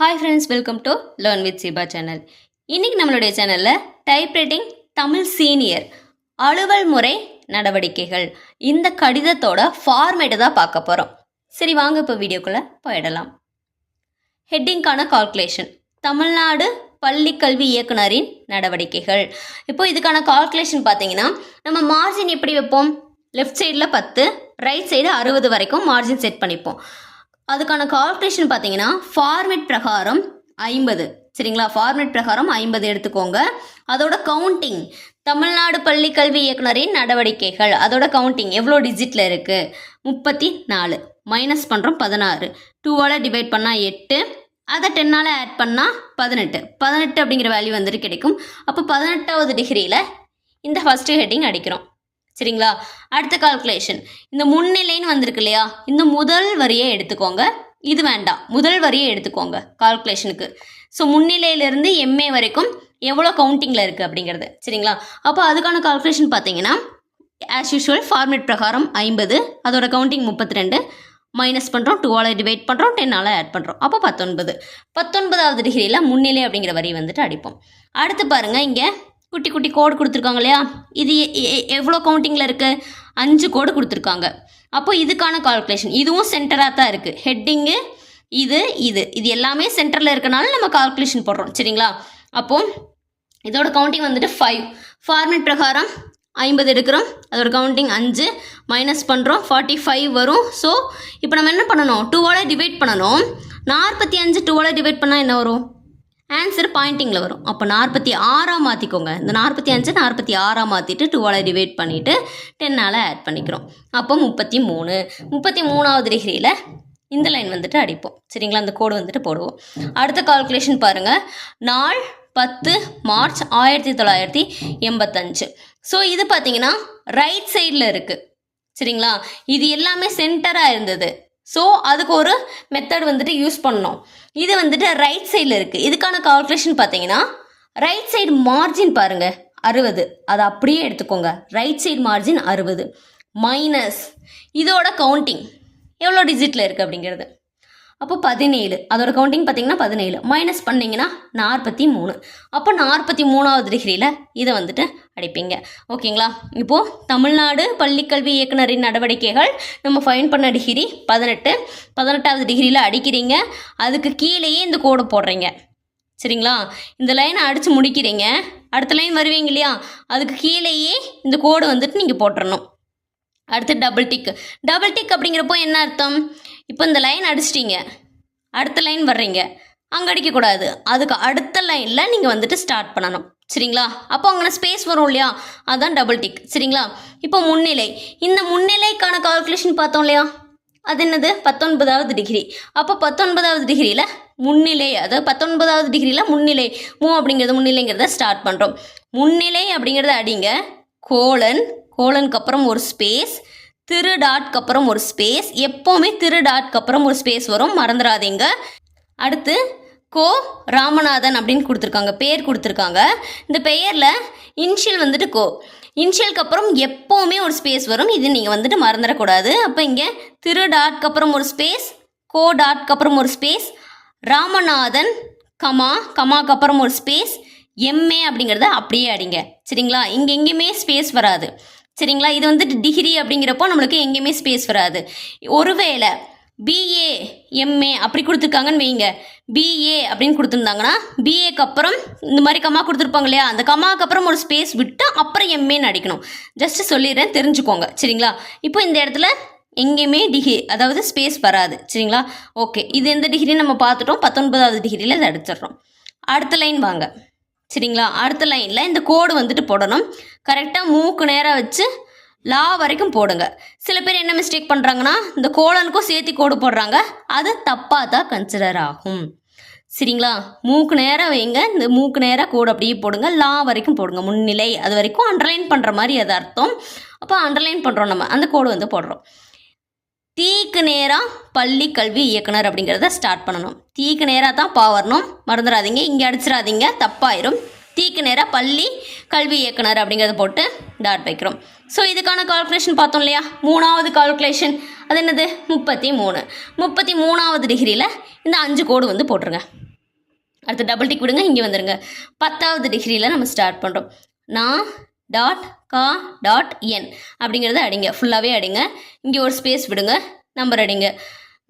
Hi friends welcome to learn with Siba channel இன்றைக்கி நம்மளுடைய சேனலில் டைப்ரைட்டிங் தமிழ் சீனியர் அலுவல் முறை நடவடிக்கைகள் இந்த கடிதத்தோட ஃபார்மேட்டை தான் பார்க்க போகிறோம் சரி வாங்க இப்போ வீடியோக்குள்ளே போயிடலாம். ஹெட்டிங்கான கால்குலேஷன் தமிழ்நாடு பள்ளி கல்வி இயக்குனரின் நடவடிக்கைகள். இப்போ இதுக்கான கால்குலேஷன் பார்த்தீங்கன்னா நம்ம மார்ஜின் எப்படி வைப்போம்? லெஃப்ட் சைடில் பத்து ரைட் சைடு அறுபது வரைக்கும் மார்ஜின் செட் பண்ணிப்போம். அதுக்கான கால்குலேஷன் பார்த்தீங்கன்னா ஃபார்மேட் பிரகாரம் ஐம்பது. சரிங்களா? ஃபார்மேட் பிரகாரம் ஐம்பது எடுத்துக்கோங்க. அதோட கவுண்டிங் தமிழ்நாடு பள்ளி கல்வி இயக்குனரின் நடவடிக்கைகள். அதோட கவுண்டிங் எவ்வளோ டிஜிட்டில் இருக்குது முப்பத்தி நாலு மைனஸ் பண்ணுறோம் பதினாறு டூவால் டிவைட் பண்ணால் எட்டு. அதை டென்னால் ஆட் பண்ணால் பதினெட்டு. பதினெட்டு அப்படிங்கிற வேல்யூ வந்துட்டு கிடைக்கும். அப்போ பதினெட்டாவது டிகிரியில் இந்த ஃபஸ்ட்டு ஹெட்டிங் அடிக்கிறோம். சரிங்களா? அடுத்த கால்குலேஷன் இந்த முன்னிலைன்னு வந்திருக்கு இல்லையா? இந்த முதல் வரியை எடுத்துக்கோங்க. இது வேண்டாம். முதல் வரியை எடுத்துக்கோங்க கால்குலேஷனுக்கு ஸோ முன்னிலையிலேருந்து எம்ஏ வரைக்கும் எவ்வளோ கவுண்டிங்கில் இருக்குது அப்படிங்கிறது. சரிங்களா? அப்போ அதுக்கான கால்குலேஷன் பார்த்தீங்கன்னா ஆஸ் யூஷுவல் ஃபார்மேட் பிரகாரம் ஐம்பது அதோட கவுண்டிங் முப்பத்தி ரெண்டு மைனஸ் பண்ணுறோம் டூவால் டிவைட் பண்ணுறோம் டென்னால் ஆட் பண்ணுறோம் அப்போ பத்தொன்பது. பத்தொன்பதாவது டிகிரியில் முன்னிலை அப்படிங்கிற வரி வந்துட்டு அடிப்போம். அடுத்து பாருங்கள் இங்கே குட்டி குட்டி கோடு கொடுத்துருக்காங்க இல்லையா? இது எ- எ- எவ்வளோ கவுண்டிங்கில் இருக்குது அஞ்சு கோடு கொடுத்துருக்காங்க. அப்போ இதுக்கான கால்குலேஷன் இதுவும் சென்டராக தான் இருக்குது ஹெட்டிங்கு இது இது. இது எல்லாமே சென்டரில் இருக்கனால நம்ம கால்குலேஷன் போடுறோம். சரிங்களா? அப்போ இதோட கவுண்டிங் வந்துட்டு ஃபைவ் ஃபார்மேட் பிரகாரம் ஐம்பது எடுக்கிறோம். அதோட கவுண்டிங் அஞ்சு. மைனஸ் பண்ணுறோம் ஃபார்ட்டி ஃபைவ் வரும். ஸோ இப்போ நம்ம என்ன பண்ணணும்? டூவால் டிவைட் பண்ணணும். நாற்பத்தி அஞ்சு டூவால் டிவைட் பண்ணால் என்ன வரும்? ஆன்சர் பாயிண்டிங்கில் வரும். அப்போ நாற்பத்தி ஆறாக மாற்றிக்கோங்க இந்த நாற்பத்தி அஞ்சு நாற்பத்தி ஆறாக மாற்றிட்டு டூவால் டிவைட் பண்ணிவிட்டு டென்னால் ஆட் பண்ணிக்கிறோம். அப்போ முப்பத்தி மூணு. முப்பத்தி மூணாவது டிகிரியில் இந்த லைன் வந்துட்டு அடிப்போம். சரிங்களா? அந்த கோடு வந்துட்டு போடுவோம். அடுத்த கால்குலேஷன் பாருங்கள் நாள் பத்து மார்ச் ஆயிரத்தி தொள்ளாயிரத்தி எண்பத்தஞ்சு. ஸோ இது பார்த்தீங்கன்னா ரைட் சைடில் இருக்குது சரிங்களா? இது எல்லாமே சென்டராக இருந்தது. ஸோ அதுக்கு ஒரு மெத்தட் வந்துட்டு யூஸ் பண்ணோம் இது வந்துட்டு ரைட் சைடில் இருக்குது இதுக்கான கால்குலேஷன் பார்த்தீங்கன்னா ரைட் சைடு மார்ஜின் பாருங்கள் அறுபது. அதை அப்படியே எடுத்துக்கோங்க. ரைட் சைடு மார்ஜின் அறுபது. மைனஸ் இதோட கவுண்டிங் எவ்வளோ டிஜிட்டில் இருக்குது அப்படிங்கிறது. அப்போ பதினேழு. அதோட கவுண்டிங் பார்த்தீங்கன்னா பதினேழு. மைனஸ் பண்ணிங்கன்னா நாற்பத்தி மூணு. அப்போ நாற்பத்தி மூணாவது டிகிரியில் இதை வந்துட்டு அடிப்பீங்க. ஓகேங்களா? இப்போது தமிழ்நாடு பள்ளிக்கல்வி இயக்குனரின் நடவடிக்கைகள். நம்ம ஃபைன் பண்ண டிகிரி பதினெட்டு. பதினெட்டாவது டிகிரியில் அடிக்கிறீங்க. அதுக்கு கீழேயே இந்த கோடு போடுறீங்க. சரிங்களா? இந்த லைனை அடித்து முடிக்கிறீங்க. அடுத்த லைன் வருவீங்க இல்லையா? அதுக்கு கீழேயே இந்த கோடு வந்துட்டு நீங்கள் போட்டுறணும். அடுத்து டபுள் டிக் டபுள் டிக் அப்படிங்கிறப்போ என்ன அர்த்தம்? இப்போ இந்த லைன் அடிச்சிட்டிங்க. அடுத்த லைன் வர்றீங்க. அங்கே அடிக்கக்கூடாது. அதுக்கு அடுத்த லைனில் நீங்கள் வந்துட்டு ஸ்டார்ட் பண்ணணும். சரிங்களா? அப்போ அங்கே ஸ்பேஸ் வரும் இல்லையா? அதுதான் டபுள் டிக் சரிங்களா? இப்போ முன்னிலை. இந்த முன்னிலைக்கான கால்குலேஷன் பார்த்தோம் இல்லையா? அது என்னது? பத்தொன்பதாவது டிகிரி அப்போ பத்தொன்பதாவது டிகிரியில் முன்னிலை அதாவது பத்தொன்பதாவது டிகிரியில் முன்னிலை. மூ அப்படிங்கிறது முன்னிலைங்கிறத ஸ்டார்ட் பண்ணுறோம் முன்னிலை அப்படிங்கிறத அடிங்க. கோலன் கோலனுக்கு அப்புறம் ஒரு ஸ்பேஸ் திரு டாட்க்கு அப்புறம் ஒரு ஸ்பேஸ் எப்போவுமே திரு டாட்க்கு அப்புறம் ஒரு ஸ்பேஸ் வரும். மறந்துடாதீங்க. அடுத்து கோ ராமநாதன் அப்படின்னு கொடுத்துருக்காங்க. பேர் கொடுத்துருக்காங்க. இந்த பெயரில் இன்ஷியல் வந்துட்டு கோ. இன்ஷியலுக்கு அப்புறம் எப்போவுமே ஒரு ஸ்பேஸ் வரும். இது நீங்கள் வந்துட்டு மறந்துடக்கூடாது. அப்போ இங்கே திரு டாட்க்கு அப்புறம் ஒரு ஸ்பேஸ் கோ டாட்க்கு அப்புறம் ஒரு ஸ்பேஸ் ராமநாதன் கமா கமாக்கு அப்புறம் ஒரு ஸ்பேஸ் எம்ஏ அப்படிங்கிறத அப்படியே அடிங்க. சரிங்களா? இங்கே எங்கேயுமே ஸ்பேஸ் வராது. சரிங்களா? இது வந்துட்டு டிகிரி அப்படிங்கிறப்போ நம்மளுக்கு எங்கேயுமே ஸ்பேஸ் வராது. ஒருவேளை பிஏ எம்ஏ அப்படி கொடுத்துருக்காங்கன்னு வைங்க. பிஏ அப்படின்னு கொடுத்துருந்தாங்கன்னா பிஏக்கு அப்புறம் இந்த மாதிரி கம்மா கொடுத்துருப்பாங்க இல்லையா? அந்த கம்மாவுக்கு அப்புறம் ஒரு ஸ்பேஸ் விட்டு அப்புறம் எம்ஏன்னு அடிக்கணும். ஜஸ்ட் சொல்லிடுறேன் தெரிஞ்சுக்கோங்க. சரிங்களா? இப்போ இந்த இடத்துல எங்கேயுமே டிகிரி அதாவது ஸ்பேஸ் வராது. சரிங்களா? ஓகே இது எந்த டிகிரி நம்ம பார்த்துட்டோம். பத்தொன்பதாவது டிகிரியில் இதை அடிச்சிடுறோம். அடுத்த லைன் வாங்க. சரிங்களா? அடுத்த லைனில் இந்த கோடு வந்துட்டு போடணும். கரெக்டாக மூக்கு நேராக வச்சு லா வரைக்கும் போடுங்க. சில பேர் என்ன மிஸ்டேக் பண்ணுறாங்கன்னா இந்த கோலனுக்கும் சேர்த்து கோடு போடுறாங்க. அது தப்பாக தான் கன்சிடர் ஆகும். சரிங்களா? மூக்கு நேராக வைங்க. இந்த மூக்கு நேராக கோடு அப்படியே போடுங்க. லா வரைக்கும் போடுங்க. முன்னிலை அது வரைக்கும் அண்டர்லைன் பண்ணுற மாதிரி அது அர்த்தம். அப்போ அண்டர்லைன் பண்ணுறோம் நம்ம. அந்த கோடு வந்து போடுறோம். தீக்கு நேராக பள்ளி கல்வி இயக்குனர் அப்படிங்கிறத ஸ்டார்ட் பண்ணணும். தீக்கு நேராக தான் பா வரணும். மறந்துடாதீங்க. இங்கே அடிச்சிடாதீங்க. தப்பாயிரும். தீக்கு நேராக பள்ளி கல்வி இயக்குனர் அப்படிங்கிறத போட்டு டாட் வைக்கிறோம். ஸோ இதுக்கான கால்குலேஷன் பார்த்தோம் இல்லையா? மூணாவது கால்குலேஷன் அது என்னது? முப்பத்தி மூணு. முப்பத்தி மூணாவது டிகிரியில் இந்த அஞ்சு கோடு வந்து போட்டுருங்க. அடுத்து டபுள் டிக் விடுங்க இங்கே வந்துடுங்க பத்தாவது டிகிரியில் நம்ம ஸ்டார்ட் பண்ணுறோம் நான் டாட் கா டாட் என் அப்படிங்கிறத அடிங்க. ஃபுல்லாகவே அடிங்க. இங்கே ஒரு ஸ்பேஸ் விடுங்க. நம்பர் அடிங்க.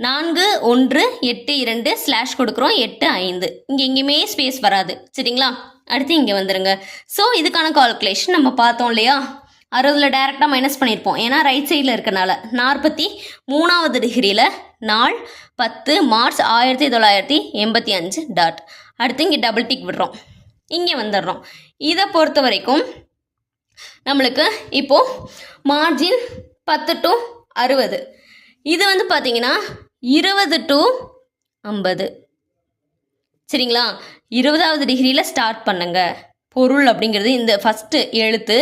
நான்கு ஒன்று எட்டு இரண்டு ஸ்லாஷ் கொடுக்குறோம். எட்டு ஐந்து. இங்கே எங்கேயுமே ஸ்பேஸ் வராது. சரிங்களா? அடுத்து இங்கே வந்துடுங்க ஸோ இதுக்கான கால்குலேஷன் நம்ம பார்த்தோம் இல்லையா? அறுபதில் டேரெக்டாக மைனஸ் பண்ணியிருப்போம் ஏன்னா ரைட் சைடில் இருக்கனால நாற்பத்தி மூணாவது டிகிரியில் நாள் பத்து மார்ச் ஆயிரத்தி தொள்ளாயிரத்தி எண்பத்தி அஞ்சு டாட் அடுத்து இங்கே டபுள் டிக் விடுறோம். இங்கே வந்துடுறோம். இதை பொறுத்த வரைக்கும் நம்மளுக்கு இப்போது மார்ஜின் பத்து டு அறுபது. இது வந்து பார்த்தீங்கன்னா இருபது டு ஐம்பது. சரிங்களா? இருபதாவது டிகிரியில் ஸ்டார்ட் பண்ணுங்க. பொருள் அப்படிங்கிறது இந்த ஃபஸ்ட்டு எழுத்து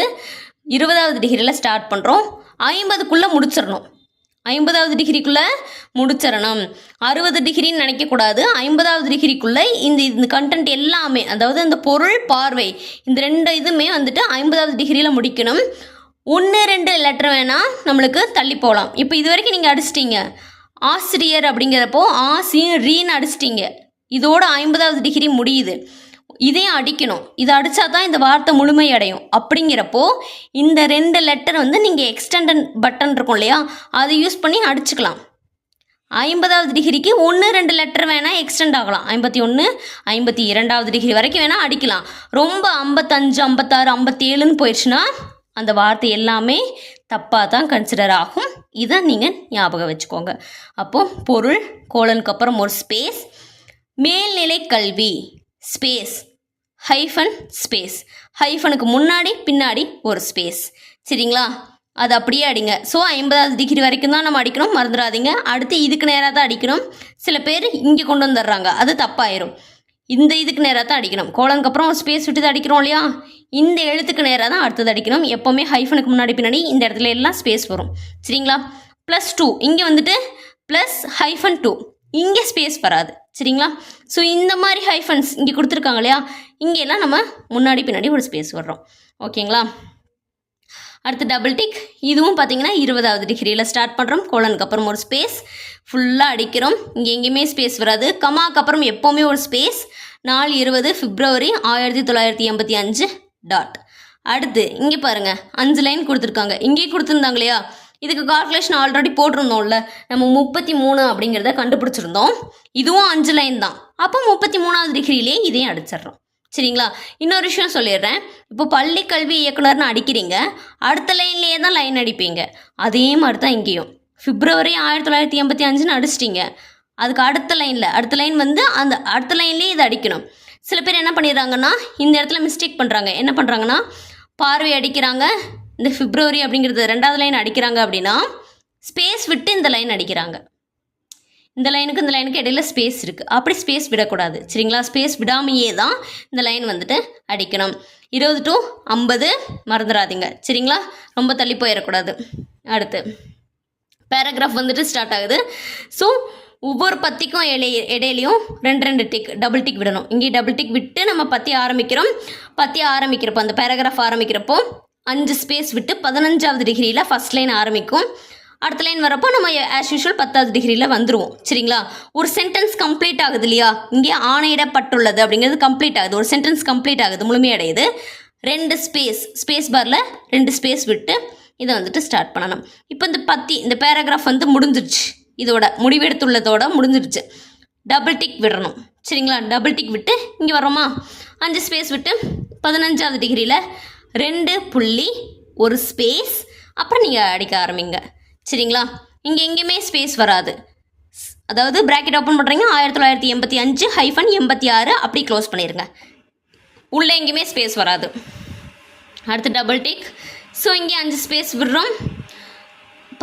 இருபதாவது டிகிரியில் ஸ்டார்ட் பண்ணுறோம் ஐம்பதுக்குள்ளே முடிச்சிடணும். ஐம்பதாவது டிகிரிக்குள்ளே முடிச்சிடணும். அறுபது டிகிரின்னு நினைக்கக்கூடாது. ஐம்பதாவது டிகிரிக்குள்ளே இந்த இந்த கண்டென்ட் எல்லாமே அதாவது அந்த பொருள் பார்வை இந்த ரெண்டு இதுவுமே வந்துட்டு ஐம்பதாவது டிகிரியில் முடிக்கணும். ஒன்று ரெண்டு லெட்டர் வேணால் நம்மளுக்கு தள்ளி போகலாம். இப்போ இது வரைக்கும் நீங்கள் அடிச்சிட்டிங்க. ஆசிரியர் அப்படிங்கிறப்போ ஆ ரீன்னு அடிச்சிட்டிங்க. இதோட ஐம்பதாவது டிகிரி முடியுது. இதையும் அடிக்கணும். இதை அடித்தா தான் இந்த வார்த்தை முழுமை அடையும் அப்படிங்கிறப்போ இந்த ரெண்டு லெட்டர் வந்து நீங்கள் எக்ஸ்டெண்டன் பட்டன் இருக்கும் இல்லையா? அதை யூஸ் பண்ணி அடிச்சுக்கலாம். ஐம்பதாவது டிகிரிக்கு ஒன்று ரெண்டு லெட்டர் வேணால் எக்ஸ்டெண்ட் ஆகலாம். ஐம்பத்தி ஒன்று ஐம்பத்தி இரண்டாவது டிகிரி வரைக்கும் வேணால் அடிக்கலாம். ரொம்ப ஐம்பத்தஞ்சு ஐம்பத்தாறு ஐம்பத்தேழுன்னு போயிடுச்சுன்னா அந்த வார்த்தை எல்லாமே தப்பாக தான் கன்சிடர் ஆகும். இதை நீங்கள் ஞாபகம் வச்சுக்கோங்க. அப்போது பொருள் கோலனுக்கு அப்புறம் ஒரு ஸ்பேஸ் மேல்நிலை கல்வி. ஸ்பேஸ் ஹைஃபன் ஸ்பேஸ் ஹைஃபனுக்கு முன்னாடி பின்னாடி ஒரு ஸ்பேஸ் சரிங்களா? அது அப்படியே அடிங்க. ஸோ ஐம்பதாவது டிகிரி வரைக்கும் தான் நம்ம அடிக்கணும். மறந்துடாதீங்க. அடுத்து இதுக்கு நேராக தான் அடிக்கணும். சில பேர் இங்கே கொண்டு வந்துடுறாங்க. அது தப்பாயிரும். இந்த இதுக்கு நேராக தான் அடிக்கணும். கோலனுக்கு அப்புறம் ஒரு ஸ்பேஸ் விட்டு தான் அடிக்கிறோம் இல்லையா? இந்த எழுத்துக்கு நேராக தான் அடுத்தது அடிக்கணும். எப்போவுமே ஹைஃபனுக்கு முன்னாடி பின்னாடி இந்த இடத்துல எல்லாம் ஸ்பேஸ் வரும். சரிங்களா? ப்ளஸ் டூ இங்கே வந்துட்டு ப்ளஸ் ஹைஃபன் டூ இங்கே ஸ்பேஸ் வராது. சரிங்களா? ஸோ இந்த மாதிரி ஹைஃபன்ஸ் இங்கே கொடுத்துருக்காங்க இல்லையா? இங்கெல்லாம் நம்ம முன்னாடி பின்னாடி ஒரு ஸ்பேஸ் வர்றோம். ஓகேங்களா அடுத்து டபுள் டிக் இதுவும் பார்த்தீங்கன்னா இருபதாவது டிகிரியில் ஸ்டார்ட் பண்ணுறோம் கோலனுக்கு அப்புறம் ஒரு ஸ்பேஸ் ஃபுல்லாக அடிக்கிறோம். இங்கே எங்கேயுமே ஸ்பேஸ் வராது. கமாக்கு அப்புறம் எப்போவுமே ஒரு ஸ்பேஸ் நாலு இருபது பிப்ரவரி ஆயிரத்தி தொள்ளாயிரத்தி எண்பத்தி அஞ்சு டாட் அடுத்து இங்கே பாருங்கள் அஞ்சு லைன் கொடுத்துருக்காங்க. இங்கேயே கொடுத்துருந்தாங்க இல்லையா? இதுக்கு கால்குலேஷன் ஆல்ரெடி போட்டிருந்தோம்ல. நம்ம முப்பத்தி மூணு அப்படிங்கிறத கண்டுபிடிச்சிருந்தோம். இதுவும் அஞ்சு லைன் தான். அப்போ முப்பத்தி மூணாவது டிகிரிலேயே இதையும் அடிச்சிடுறோம். சரிங்களா? இன்னொரு விஷயம் சொல்லிடுறேன். இப்போ பள்ளி கல்வி இயக்குனர்னு அடிக்கிறீங்க. அடுத்த லைன்லேயே தான் லைன் அடிப்பீங்க. அதே மாதிரி தான் இங்கேயும். பிப்ரவரி ஆயிரத்தி தொள்ளாயிரத்தி எண்பத்தி அஞ்சுன்னு அடிச்சிட்டிங்க. அதுக்கு அடுத்த லைனில் அடுத்த லைன் வந்து அந்த அடுத்த லைன்லேயே இதை அடிக்கணும். சில பேர் என்ன பண்ணிடுறாங்கன்னா இந்த இடத்துல மிஸ்டேக் பண்ணுறாங்க என்ன பண்ணுறாங்கன்னா பார்வை அடிக்கிறாங்க. இந்த பிப்ரவரி அப்படிங்கிறது ரெண்டாவது லைன் அடிக்கிறாங்க அப்படின்னா ஸ்பேஸ் விட்டு இந்த லைன் அடிக்கிறாங்க. இந்த லைனுக்கு இந்த லைனுக்கு இடையில ஸ்பேஸ் இருக்குது அப்படி ஸ்பேஸ் விடக்கூடாது. சரிங்களா? ஸ்பேஸ் விடாமையே தான் இந்த லைன் வந்துட்டு அடிக்கணும். இருபது டு ஐம்பது மறந்துடாதீங்க. சரிங்களா? ரொம்ப தள்ளி போயிடக்கூடாது. அடுத்து பேராகிராஃப் வந்துட்டு ஸ்டார்ட் ஆகுது. ஸோ ஒவ்வொரு பத்திக்கும் இடையே இடையிலையும் ரெண்டு ரெண்டு டிக் டபுள் டிக் விடணும். இங்கே டபுள் டிக் விட்டு நம்ம பற்றி ஆரம்பிக்கிறோம். பற்றி ஆரம்பிக்கிறப்போ அந்த பேராகிராஃப் ஆரம்பிக்கிறப்போ அஞ்சு ஸ்பேஸ் விட்டு பதினஞ்சாவது டிகிரியில் ஃபஸ்ட் லைன் ஆரம்பிக்கும். அடுத்த லைன் வரப்போ நம்ம ஆஸ் யூஷுவல் பத்தாவது டிகிரியில் வந்துருவோம். சரிங்களா? ஒரு சென்டென்ஸ் கம்ப்ளீட் ஆகுது இல்லையா? இங்கே ஆணையிடப்பட்டுள்ளது அப்படிங்கிறது கம்ப்ளீட் ஆகுது. ஒரு சென்டென்ஸ் கம்ப்ளீட் ஆகுது முழுமையடையுது. ரெண்டு ஸ்பேஸ் ஸ்பேஸ் பாரில் ரெண்டு ஸ்பேஸ் விட்டு இதை வந்துட்டு ஸ்டார்ட் பண்ணணும் இப்போ இந்த பத்தி இந்த பேராகிராஃப் வந்து முடிஞ்சிருச்சு. இதோட முடிவெடுத்துள்ளதோட முடிஞ்சிருச்சு. டபுள் டிக் விடணும். சரிங்களா? டபுள் டிக் விட்டு இங்கே வரோமா அஞ்சு ஸ்பேஸ் விட்டு பதினஞ்சாவது டிகிரியில் ரெண்டு புள்ளி ஒரு ஸ்பேஸ் அப்புறம் நீங்கள் அடிக்க ஆரம்பிங்க. சரிங்களா? இங்கே எங்கேயுமே ஸ்பேஸ் வராது. ஸ்- அதாவது ப்ராக்கெட் ஓப்பன் பண்ணுறீங்க ஆயிரத்தி தொள்ளாயிரத்தி எண்பத்தி அஞ்சு ஹைஃபன் எண்பத்தி ஆறு அப்படி க்ளோஸ் பண்ணிடுங்க உள்ளே எங்கேயுமே ஸ்பேஸ் வராது. அடுத்து டபுள் டிக் ஸோ இங்கே அஞ்சு ஸ்பேஸ் விடுறோம்.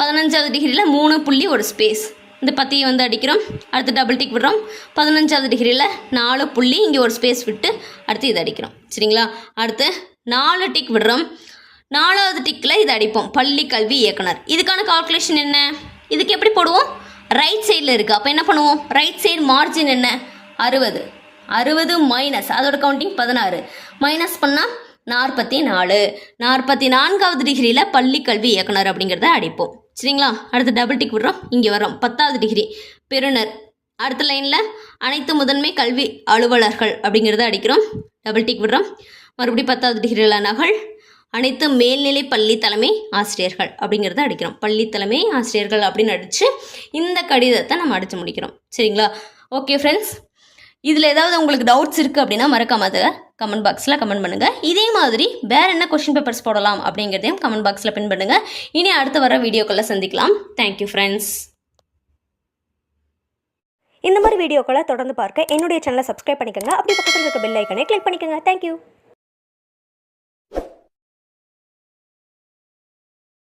பதினஞ்சாவது டிகிரியில் மூணு புள்ளி ஒரு ஸ்பேஸ் இந்த பத்தியை வந்து அடிக்கிறோம். அடுத்து டபுள் டிக் விடுறோம். பதினஞ்சாவது டிகிரியில் நாலு புள்ளி இங்கே ஒரு ஸ்பேஸ் விட்டு அடுத்து இதை அடிக்கிறோம். சரிங்களா? அடுத்து நாலு டிக் விடுறோம். நாலாவது டிக்கில் இது அடிப்போம். பள்ளி கல்வி இயக்குனர். இதுக்கான கால்குலேஷன் என்ன? இதுக்கு எப்படி போடுவோம்? ரைட் சைடில் இருக்குது அப்போ என்ன பண்ணுவோம்? ரைட் சைடு மார்ஜின் என்ன? அறுபது. அறுபது மைனஸ் அதோட கவுண்டிங் பதினாறு. மைனஸ் பண்ணால் நாற்பத்தி நாலு நாற்பத்தி நான்காவது டிகிரியில் பள்ளி கல்வி இயக்குனர் அப்படிங்கிறத அடிப்போம். சரிங்களா? அடுத்து டபுள் டிக் விடுறோம். இங்கே வரோம் பத்தாவது டிகிரி பெறுநர். அடுத்த லைனில் அனைத்து முதன்மை கல்வி அலுவலர்கள் அப்படிங்கிறத அடிக்கிறோம். டபுள் டிக் விடுறோம். மறுபடியும் பத்தாவது டிகிரியில் நகல். அனைத்து மேல்நிலை பள்ளி தலைமை ஆசிரியர்கள் அப்படிங்கிறத அடிக்கிறோம். பள்ளி தலைமை ஆசிரியர்கள் அப்படின்னு அடித்து இந்த கடிதத்தை நம்ம அடித்து முடிக்கிறோம். சரிங்களா? ஓகே ஃப்ரெண்ட்ஸ் இதில் ஏதாவது உங்களுக்கு டவுட்ஸ் இருக்குது அப்படின்னா மறக்காம அதை கமெண்ட் பாக்ஸில் கமெண்ட் பண்ணுங்கள் இதே மாதிரி வேறு என்ன கொஷின் பேப்பர்ஸ் போடலாம் அப்படிங்கிறதையும் கமெண்ட் பாக்ஸில் பின் பண்ணுங்கள் இனி அடுத்து வர வீடியோக்களில் சந்திக்கலாம். தேங்க்யூ ஃப்ரெண்ட்ஸ் இந்த மாதிரி வீடியோக்களை தொடர்ந்து பார்க்க என்னுடைய சேனலை சப்ஸ்கிரைப் பண்ணிக்கோங்க. அப்படி பக்கத்தில் இருக்க பெல் ஐக்கனை கிளிக் பண்ணிக்கோங்க. தேங்க்யூ